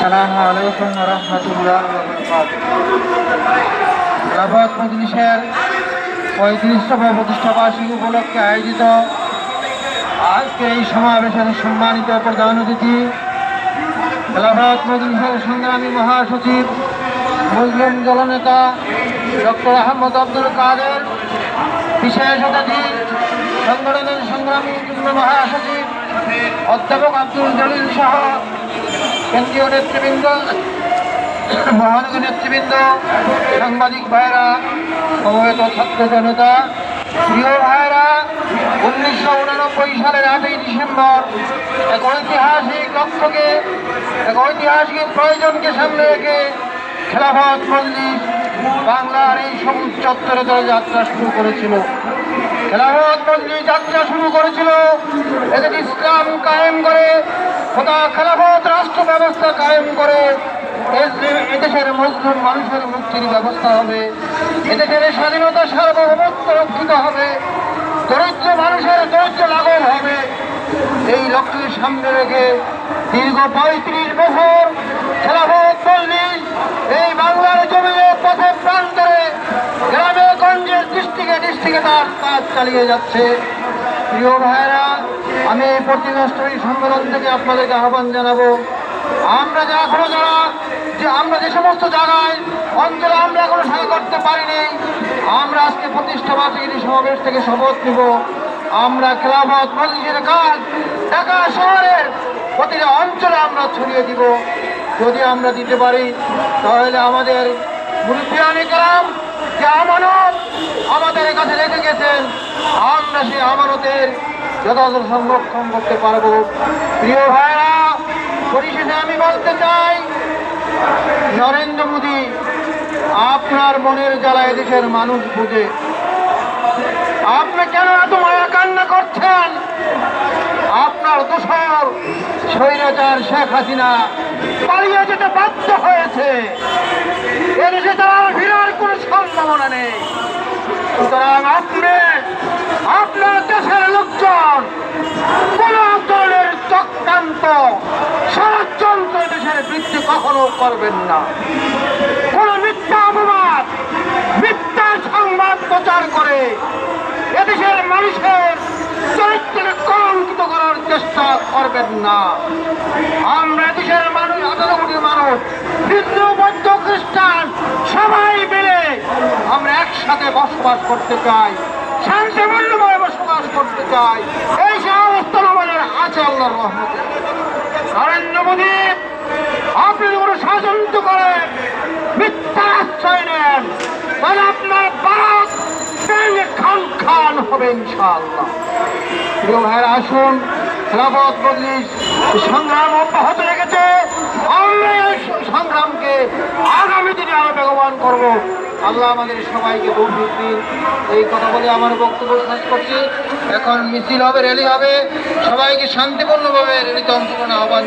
আসসালামু আলাইকুম রহমতুল্লাহ পঁয়ত্রিশতম প্রতিষ্ঠা বার্ষিকী উপলক্ষে আয়োজিত আজকে এই সমাবেশের সম্মানিত প্রধান অতিথি খেলাফত মজলিসের সংগ্রামী মহাসচিব, মুসলিম দলনেতা ডক্টর আহমদ আব্দুল কাদের, বিশেষ অতিথি, সংগঠনের সংগ্রামী মহাসচিব অধ্যাপক আব্দুল জলিল সহ কেন্দ্রীয় নেতৃবৃন্দ, মহানগর নেতৃবৃন্দ, সাংবাদিক ভাইরা সমবেত ছাত্র জনতা, প্রিয় ভাইরা উনিশশো উনানব্বই সালের আটই ডিসেম্বর এক ঐতিহাসিক লক্ষ্যকে, এক ঐতিহাসিক প্রয়োজনকে সামনে রেখে খেলাফত মজলিস বাংলার এই সবুজ চত্বরে তারা যাত্রা শুরু করেছিল। খেলাফত মজলিস যাত্রা শুরু করেছিল এদের ইসলাম কায়েম করে খোদা খেলাফত রাষ্ট্র ব্যবস্থা কায়েম করে এদেশের মুসলিম মানুষের মুক্তির ব্যবস্থা হবে, এদেশের স্বাধীনতা সার্বভৌমত্ব রক্ষিত হবে, দরিদ্র মানুষের দরিদ্র লাঘব হবে। এই লক্ষ্যকে সামনে রেখে দীর্ঘ পঁয়ত্রিশ বছর খেলাফত চল্লিশ এই বাংলার জমিয়ে পথে প্রান্তরে গ্রামে গঞ্জে ডিস্ট্রিক্টে ডিস্ট্রিক্টে তার কাজ চালিয়ে যাচ্ছে। প্রিয় ভাইরা আমি এই প্রতিষ্ঠানী সম্মেলন থেকে আপনাদেরকে আহ্বান জানাব। আমরা যা এখনও যারা, যে আমরা যে সমস্ত জায়গায়, অঞ্চলে আমরা এখনও সহায় করতে পারিনি, আমরা আজকে প্রতিষ্ঠা বার্ষিকী সমাবেশ থেকে শপথ নিব। আমরা খেলাফত মসজিদের কাজ ঢাকা শহরের প্রতিটা অঞ্চলে আমরা ছড়িয়ে দিব। যদি আমরা দিতে পারি, তাহলে আমাদের মুরব্বিয়ানি কালাম, যে আমানত আমাদের কাছে রেখে গেছেন, আমরা সেই আমানতের যথাযথ সংরক্ষণ করতে পারব। প্রিয় ভাইরা পরিশেষে আমি বলতে চাই, নরেন্দ্র মোদী আপনার মনের জ্বালা এদেশের মানুষ বুঝে। আপনি কেন এত মায়া কান্না করছেন? আপনার দোষর স্বৈরাচার শেখ হাসিনা পালিয়ে যেতে বাধ্য হয়েছে। এদেশে তার ফেরার কোনো সম্ভাবনা নেই। সুতরাং আপনি আপনার দেশের লোকজন কোন ধরনের চক্রান্ত দেশের কখনো করবেন না। কোন মিথ্যা অপবাদ, মিথ্যা সংবাদ প্রচার করে এদেশের মানুষের চরিত্রকে কলঙ্কিত করার চেষ্টা করবেন না। আমরা দেশের মানুষ, আঠারো কোটি মানুষ, হিন্দু, বৌদ্ধ, খ্রিস্টান, সবাই মিলে আমরা একসাথে বসবাস করতে চাই শান্তিপূর্ণভাবে বসবাস করতে চাই। এই সমস্ত আমাদের আছে আল্লাহর রহমতে নরেন্দ্র মোদী আপনি কোনো ষড়যন্ত্র করে মিথ্যা আশ্রয় নেন আপনার ভারত খান খান হবে ইনশাআল্লাহ। প্রিয় ভাইয়ের, আসুন। খেলাফত মজলিস সংগ্রাম অব্যাহত রেখেছে। আমরা সংগ্রামকে আগামী দিনে আরও বেগবান করব। আল্লাহ আমাদের সবাইকে দিন। এই কথা বলে আমার বক্তব্য শেষ করছি। এখন মিছিল হবে, র্যালি হবে। সবাইকে শান্তিপূর্ণভাবে র্যালিতে অংশগ্রহণ আহ্বান